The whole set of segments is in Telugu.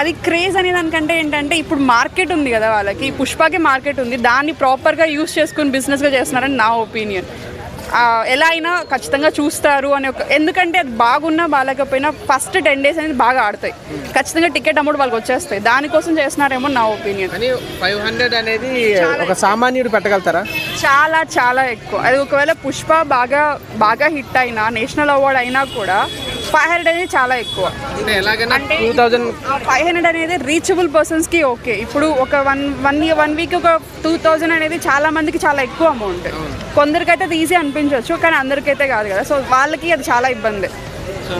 అది క్రేజ్ అనే దానికంటే ఏంటంటే ఇప్పుడు మార్కెట్ ఉంది కదా వాళ్ళకి పుష్పకి మార్కెట్ ఉంది దాన్ని ప్రాపర్గా యూస్ చేసుకుని బిజినెస్గా చేస్తున్నారని నా ఒపీనియన్. ఎలా అయినా ఖచ్చితంగా చూస్తారు అని ఒక ఎందుకంటే అది బాగున్నా బాగాలేకపోయినా ఫస్ట్ టెన్ డేస్ అనేది బాగా ఆడతాయి. ఖచ్చితంగా టికెట్ అమౌంట్ వాళ్ళకి వచ్చేస్తాయి. దానికోసం చేస్తున్నారేమో నా ఒపీనియన్. ఫైవ్ హండ్రెడ్ అనేది ఒక సామాన్యుడు పెట్టగలుగుతారా? చాలా చాలా ఎక్కువ. అది ఒకవేళ పుష్ప బాగా బాగా హిట్ అయినా నేషనల్ అవార్డ్ అయినా కూడా ఫైవ్ హండ్రెడ్ అనేది చాలా ఎక్కువ. అంటే ఫైవ్ హండ్రెడ్ అనేది రీచబుల్ పర్సన్స్కి ఓకే ఇప్పుడు ఒక వన్ వన్ వన్ వీక్ ఒక టూ థౌజండ్ అనేది చాలా మందికి చాలా ఎక్కువ అమౌంట్ కొందరికైతే అది ఈజీ అనిపించవచ్చు కానీ అందరికైతే కాదు కదా. సో వాళ్ళకి అది చాలా ఇబ్బంది.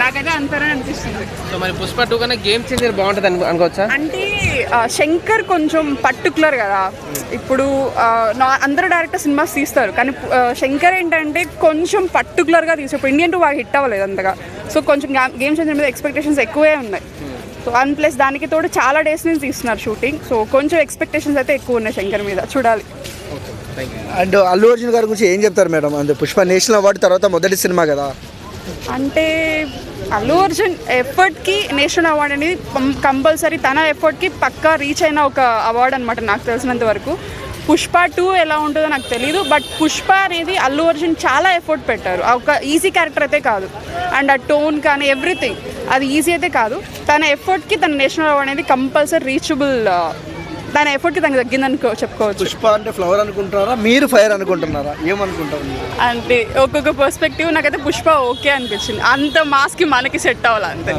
నాకైతే అంతనే అనిపిస్తుంది. సో మరి పుష్ప టూ కన్నా గేమ్ చేంజర్ బాగుంటుంది అను అనుకోవచ్చా? అంటే శంకర్ కొంచెం పర్టికులర్ కదా. ఇప్పుడు నా- అందరూ డైరెక్టర్ సినిమాస్ తీస్తారు. కానీ శంకర్ ఏంటంటే కొంచెం పర్టికులర్గా తీసు ఇప్పుడు ఇండియన్ టూ బాగా హిట్ అవ్వలేదు అంతగా. సో కొంచెం గేమ్ చేంజర్ మీద ఎక్స్పెక్టేషన్స్ ఎక్కువే ఉన్నాయి. సో అండ్ ప్లస్ దానికి తోడు చాలా డేస్ నుంచి తీస్తున్నారు షూటింగ్ సో కొంచెం ఎక్స్పెక్టేషన్స్ అయితే ఎక్కువ ఉన్నాయి శంకర్ మీద. చూడాలి. అండ్ అల్లు అర్జున్ గారి గురించి ఏం చెప్తారు మేడం? అంటే పుష్ప నేషనల్ అవార్డు తర్వాత మొదటి సినిమా కదా. అంటే అల్లు అర్జున్ ఎఫర్ట్కి నేషనల్ అవార్డ్ అనేది కంపల్సరీ తన ఎఫర్ట్కి పక్కా రీచ్ అయిన ఒక అవార్డ్ అనమాట నాకు తెలిసినంత వరకు. పుష్ప టూ ఎలా ఉంటుందో నాకు తెలియదు బట్ పుష్ప అనేది అల్లు అర్జున్ చాలా ఎఫర్ట్ పెట్టారు. ఒక ఈజీ క్యారెక్టర్ అయితే కాదు. అండ్ ఆ టోన్ కానీ ఎవ్రీథింగ్ అది ఈజీ అయితే కాదు. తన ఎఫర్ట్కి తన నేషనల్ అవార్డ్ అనేది కంపల్సరీ రీచబుల్ తన ఎఫర్ట్కి తనకు తగ్గిందని చెప్పుకోవచ్చు. పుష్ప అంటే ఫ్లవర్ అనుకుంటున్నారా? మీరు ఫైర్ అనుకుంటున్నారా? ఏమనుకుంటారు? అంటే ఒక్కొక్క పర్స్పెక్టివ్ నాకైతే పుష్ప ఓకే అనిపించింది. అంత మాస్కి మనకి సెట్ అవ్వాలి అంతే